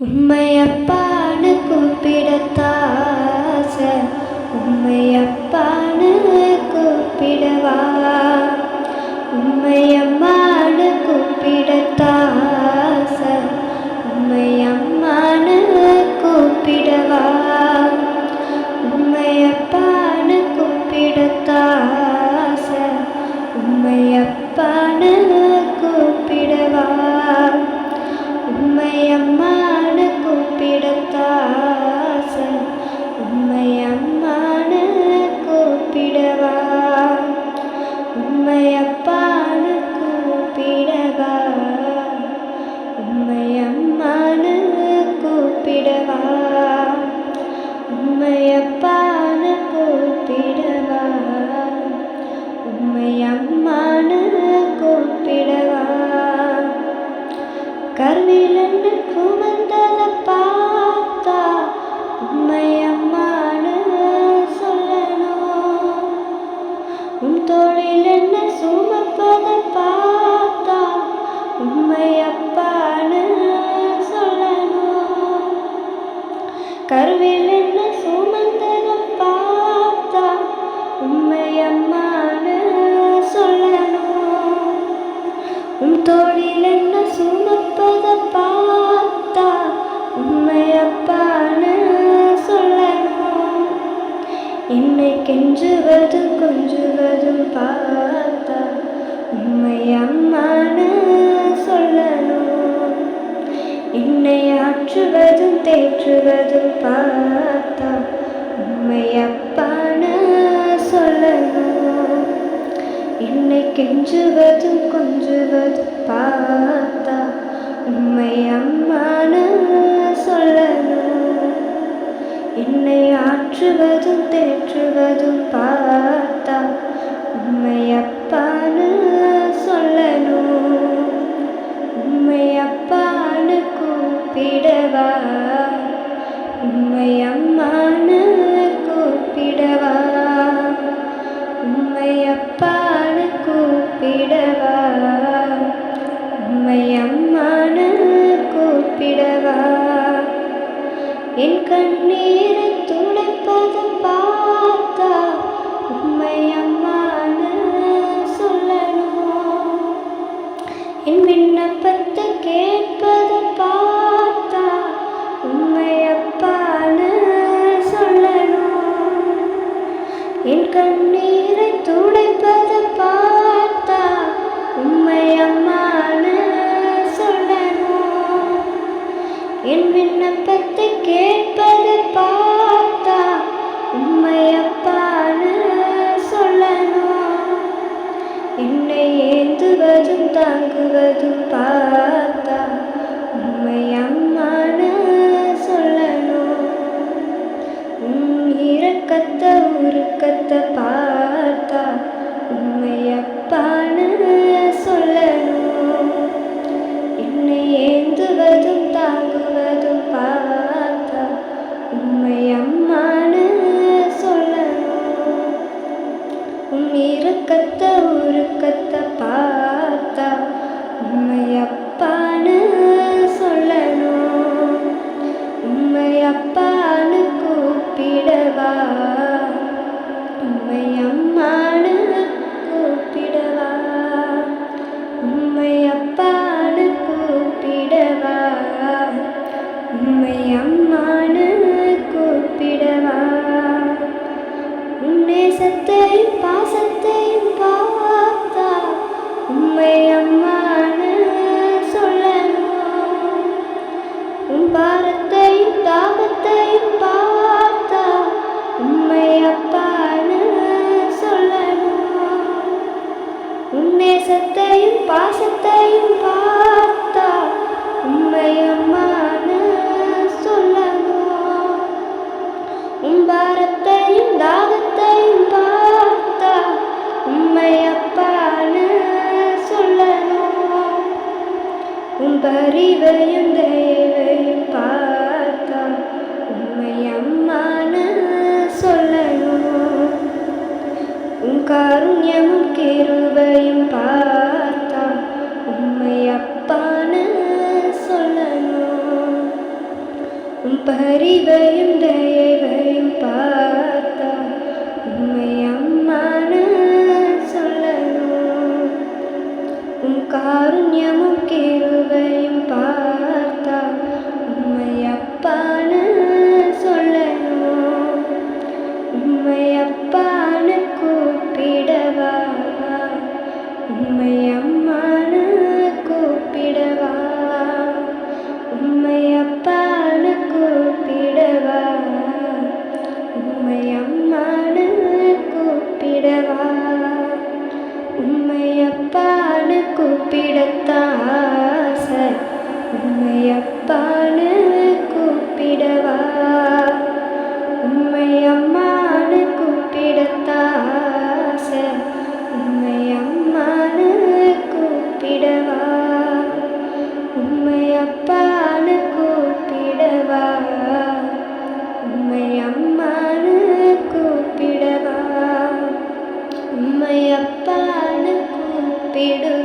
உம்மையப்பான்னு கூப்பிடத்தாச உம்மையப்பான்னு கூப்பிடவா. உம்மையம்மான்னு கருவிலன்னு குமந்தத என்னை கெஞ்சுவதும் கொஞ்சுவதும் பார்த்தா உண்மையம்மான்னு சொல்லணும். என்னை ஆற்றுவதும் தேற்றுவதும் பார்த்தா உண்மையப்பான்னு சொல்லணும். என்னை கெஞ்சுவதும் கொஞ்சுவதும் பார்த்தா தேற்றுவதும் பார்த்தா உண்மை சொல்லணும். உண்மை கூப்பிடவா? உண்மையம்மான் என்னை ஏந்துவதும் தாங்குவதும் பார்த்தா உம்மை அம்மானு சொல்லணும். உம் இறக்கத்த உருக்கத்தை பா இரக்கத்த உருக்கத்த பார்த்தா உண்மை அப்பான்னு சொல்லணும். உம்மை கூப்பிடவா? உம்மை அம்மான்னு கூப்பிடவா? உம்மை கூப்பிடவா? உம்மை அம்மான்னு கூப்பிடவா? உன் நேசத்தையும் பாசத்தையும் அப்பான்னு சொல்லணும். உன் பாசத்தையும் பார்த்தா உம்மை சொல்லணும். உன் தாகத்தையும் பார்த்தா உம்மை சொல்லணும். உன் பரிவையும் கிருபையும் பார்த்தா உண்மை அப்பான்னு சொல்லணும். உம் பரிவையும் தயவையும் பார்த்தா உம்மை அம்மானு சொல்லணும். உம் காருண்யமும் கிருபையும் பார்த்தா அப்பான்னு கூப்பிடவா? உம்மை அம்மானு கூப்பிடத்தாச ஆசை உம்மை அம்மான்னு கூப்பிடவா? உம்மை அப்பான்னு கூப்பிடவா? உம்மை அம்மானு கூப்பிடவா? உம்மை அப்பான்னு கூப்பிடு